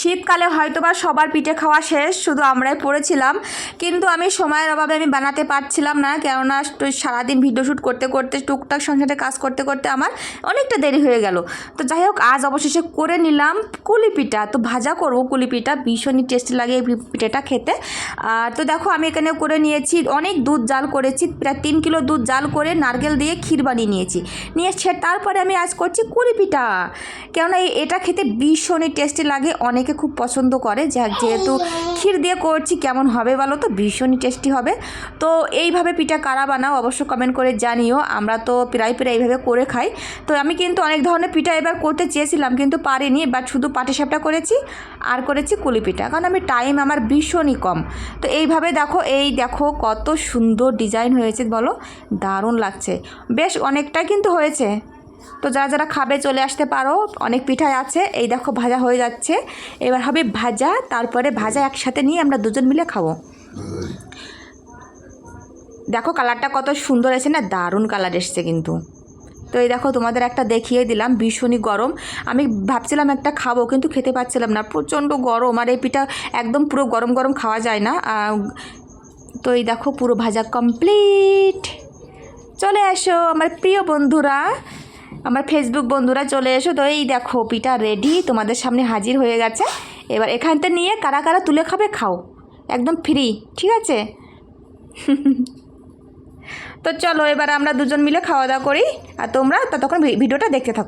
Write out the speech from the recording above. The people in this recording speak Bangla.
শীতকালে হয়তো বা সবার পিঠে খাওয়া শেষ, শুধু আমরাই পড়েছিলাম। কিন্তু আমি সময়ের অভাবে আমি বানাতে পারছিলাম না, কেননা সারাদিন ভিডিও শ্যুট করতে করতে, টুকটাক সংসারে কাজ করতে করতে আমার অনেকটা দেরি হয়ে গেল। তো যাই হোক, আজ অবশেষে করে নিলাম কুলি পিঠা। তো ভাজা করব কুলি পিঠা, ভীষণই টেস্টি লাগে এই পিঠেটা খেতে। আর তো দেখো, আমি এখানে করে নিয়েছি অনেক দুধ জাল করেছি, প্রায় তিন কিলো দুধ জাল করে নারকেল দিয়ে ক্ষীর বানিয়ে নিয়েছি। নিয়ে তারপরে আমি আজ করছি কুলি পিঠা। কেননা এটা খেতে ভীষণই টেস্টি লাগে, অনেকে খুব পছন্দ করে যে যেহেতু ক্ষীর দিয়ে করছি কেমন হবে বলো তো? ভীষণই টেস্টি হবে। তো এইভাবে পিঠা কারা বানাও অবশ্য কমেন্ট করে জানিও। আমরা তো প্রায় প্রায় এইভাবে করে খাই। তো আমি কিন্তু অনেক ধরনের পিঠা এবার করতে চেয়েছিলাম কিন্তু পারিনি। বাট শুধু পাটিসাপটা করেছি আর করেছি কুলি পিঠা। কারণ আমি টাইম আমার ভীষণই কম। তো এইভাবে দেখো এই দেখো কত সুন্দর ডিজাইন হয়েছে বলো। দারুণ লাগছে। বেশ অনেকটাই কিন্তু হয়েছে। তো যারা যারা খাবে চলে আসতে পারো, অনেক পিঠাই আছে। এই দেখো ভাজা হয়ে যাচ্ছে। এবার হবে ভাজা, তারপরে ভাজা একসাথে নিয়ে আমরা দুজন মিলে খাব। দেখো কালারটা কত সুন্দর এসে না, দারুণ কালার এসছে কিন্তু। তো এই দেখো তোমাদের একটা দেখিয়ে দিলাম, ভীষণই গরম। আমি ভাবছিলাম একটা খাব, কিন্তু খেতে পাচ্ছিলাম না। প্রচণ্ড গরম, আর এই পিঠা একদম পুরো গরম গরম খাওয়া যায় না। তো এই দেখো পুরো ভাজা কমপ্লিট চলে এসো, আমার প্রিয় বন্ধুরা। আমার ফেসবুক বন্ধুরা চলে এসো তো, এই দেখো পিটা রেডি তোমাদের সামনে হাজির হয়ে গেছে। এবার এখানতে নিয়ে কারা কারা তুলে খাবে খাও, একদম ফ্রি ঠিক আছে? তো চলো এবার আমরা দুজন মিলে খাওয়া দাওয়া করি, আর তোমরা ততক্ষণ ভিডিওটা দেখতে থাকো।